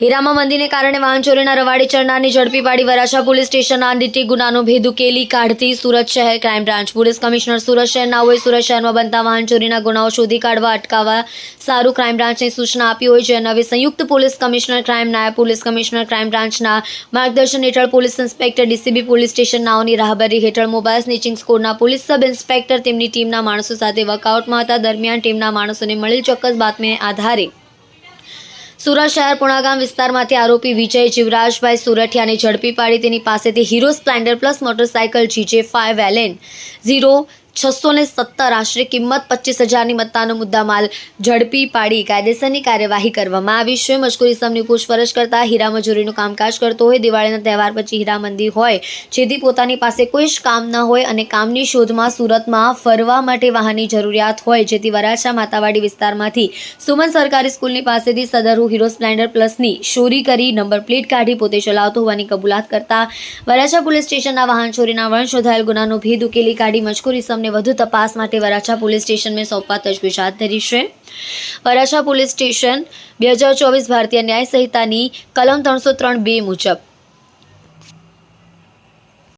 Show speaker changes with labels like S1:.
S1: હીરામા મંદીને કારણે વાહન ચોરીના રવાડે ચડનારની ઝડપી પાડી વરાછા પોલીસ સ્ટેશનના અંદિટી ગુનાનો ભેદ ઉકેલી કાઢતી સુરત શહેર crime branch. Police commissioner Surat શહેરના હોય, સુરત શહેરમાં બનતા વાહન ચોરીના ગુનાઓ શોધી કાઢવા, અટકાવવા સારું ક્રાઇમ બ્રાન્ચને સૂચના આપી હોય છે. હવે સંયુક્ત પોલીસ કમિશનર, ક્રાઇમ નાયબ પોલીસ કમિશનર, ક્રાઇમ બ્રાન્ચના માર્ગદર્શન હેઠળ police inspector, DCB police station નાઓની રાહબરી હેઠળ મોબાઈલ સ્નેચિંગ સ્કોડના પોલીસ સબ ઇન્સ્પેક્ટર તેમની ટીમના માણસો સાથે વર્કઆઉટમાં હતા. દરમિયાન ટીમના માણસોને મળેલ ચોક્કસ બાતમીને આધારે સુરત શહેર પુણાગામ વિસ્તારમાંથી આરોપી વિજય જીવરાજભાઈ સુરઠિયાને ઝડપી પાડી. તેની પાસેથી Hero Splendor plus motorcycle GJ five L N zero છસો ને સત્તર આશરે કિંમત પચીસ હજારની મત્તાનો મુદ્દામાલ ઝડપી પાડી કાયદેસરની કાર્યવાહી કરવામાં આવી. છે મજકૂર ઇસમની પૂછપરછ કરતા હીરા મજૂરીનું કામકાજ કરતો હોય, દિવાળીના તહેવાર પછી હીરા મંદિર હોય, જેથી પોતાની પાસે કોઈ જ કામ ન હોય અને કામની શોધમાં સુરતમાં ફરવા માટે વાહનની જરૂરિયાત હોય, જેથી વરાછા માતાવાડી વિસ્તારમાંથી સુમન સરકારી સ્કૂલની પાસેથી સદરુ હીરો સ્પ્લેન્ડર પ્લસની ચોરી કરી નંબર પ્લેટ કાઢી પોતે ચલાવતો હોવાની કબૂલાત કરતા વરાછા પોલીસ સ્ટેશનના વાહન ચોરીના વણ શોધાયેલ ગુનાનો ભેદ ઉકેલી કાઢી મજકૂર ઇસમને વધુ તપાસ માટે વરાછા પોલીસ સ્ટેશનને સોંપવા તજવીજ હાથ ધરી છે. વરાછા પોલીસ સ્ટેશન બે હજાર ચોવીસ ભારતીય ન્યાય સંહિતાની કલમ ત્રણસો ત્રણ બે મુજબ